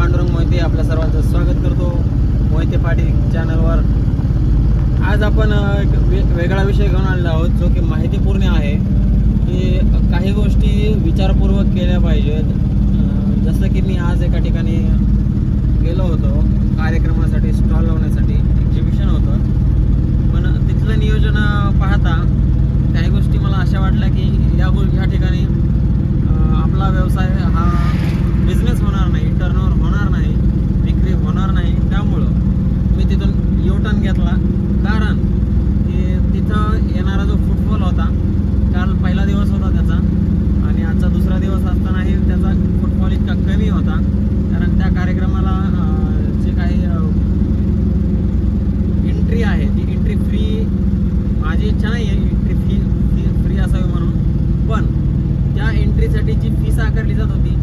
पांडुरंग मोहिते आपल्या सर्वांचं स्वागत करतो. मोहिते पाटील चॅनलवर आज आपण एक वे वेगळा विषय घेऊन आणला आहोत जो की माहितीपूर्ण आहे. की काही गोष्टी विचारपूर्वक केल्या पाहिजेत. जसं की मी आज एका ठिकाणी गेलो होतो कार्यक्रमासाठी स्टॉल लावण्यासाठी एक्झिबिशन होतं पण तिथलं नियोजन अ, पाहता काही गोष्टी मला अशा वाटल्या की या गो ह्या ठिकाणी अ, आपला व्यवसाय हा बिझनेस होणार नाही टर्नओव्हर होणार नाही विक्री होणार नाही त्यामुळं मी तिथून युटर्न घेतला. कारण की तिथं येणारा जो फुटफॉल होता काल पहिला दिवस होता त्याचा आणि आजचा दुसरा दिवस असतानाही त्याचा फुटफॉल इतका कमी होता. कारण त्या कार्यक्रमाला जे काही एंट्री आहे ती एंट्री फ्री माझी इच्छा नाही आहे एंट्री फी फी फ्री असावी म्हणून. पण त्या एंट्रीसाठी जी फीस आकारली जात होती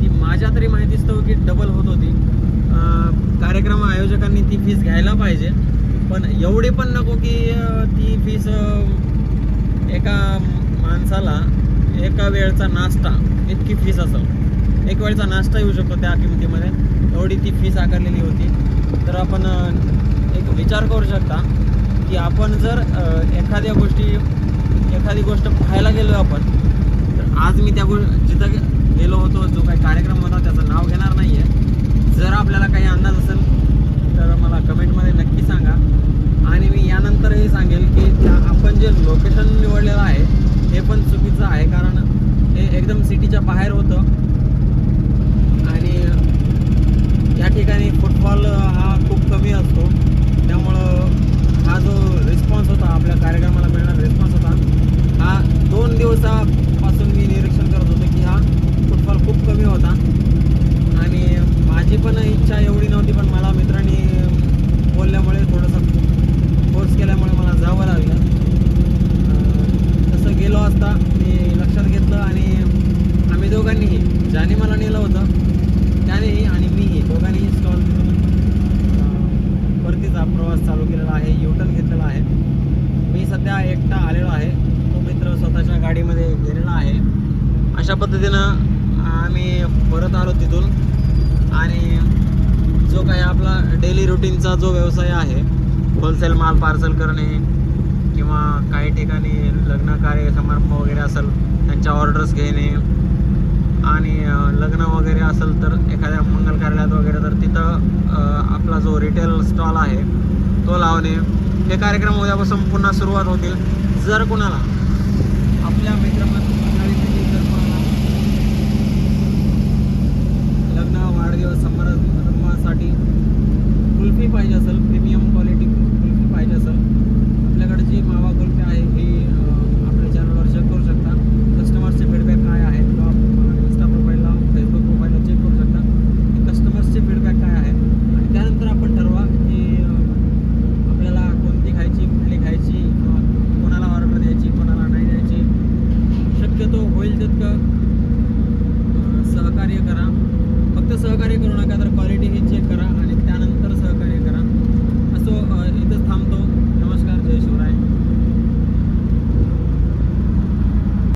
ती माझ्या तरी माहितीस्तव की डबल होत होती. कार्यक्रम आयोजकांनी ती फीस घ्यायला पाहिजे. पण एवढी पण नको की ती फीस एका माणसाला एका वेळचा नाश्ता इतकी फीस असेल. एक वेळचा नाश्ता येऊ शकतो त्या किमतीमध्ये. एवढी ती फीस आकारलेली होती. तर आपण एक विचार करू शकता की आपण जर एखाद्या गोष्टी एखादी गोष्ट पाहायला गेलो आपण तर आज मी त्या गो जिथं गे- गेलो होतो जो काही कार्यक्रम होता त्याचं नाव घेणार नाही आहे जर आपल्याला काही अंदाज असेल कमेंटमध्ये नक्की सांगा. आणि मी यानंतरही सांगेल की त्या आपण जे लोकेशन निवडलेलं आहे हे पण चुकीचं आहे. कारण हे एकदम सिटीच्या बाहेर होतं. आणि या ठिकाणी फुटबॉल हा खूप कमी असतो त्यामुळं हा जो रिस्पॉन्स होता आपल्या कार्यक्रमाला मिळणारा रिस्पॉन्स होता हा दोन दिवसापासून मी निरीक्षण करत होतो की हा फुटबॉल खूप कमी होता आणि माझी पण इच्छा एवढी नव्हती पण मला मित्रांनी बोलल्यामुळे थोडंसं फोर्स केल्यामुळे मला जावं लागलं अं, तसं गेलो असता मी लक्षात घेतलं आणि आम्ही दोघांनीही ज्याने मला नेलं होतं त्यानेही आणि मी दोघांनीही स्टॉल परतीचा प्रवास चालू केलेला आहे युटर्न घेतलेला आहे. मी सध्या एकटा आलेलो आहे. तो मित्र स्वतःच्या गाडीमध्ये गेलेला आहे. अशा पद्धतीनं आम्ही परत आलो तिथून. आणि जो काही आपला डेली रुटीनचा जो व्यवसाय आहे होलसेल माल पार्सल करणे किंवा काही ठिकाणी लग्न कार्य समारंभ वगैरे असेल त्यांच्या ऑर्डर्स घेणे आणि लग्न वगैरे असेल तर एखाद्या मंगल कार्यालयात वगैरे तर तिथं आपला जो रिटेल स्टॉल आहे तो लावणे. हे कार्यक्रम उद्यापासून पुन्हा सुरुवात होतील जर कोणाला. आपल्या मित्रांना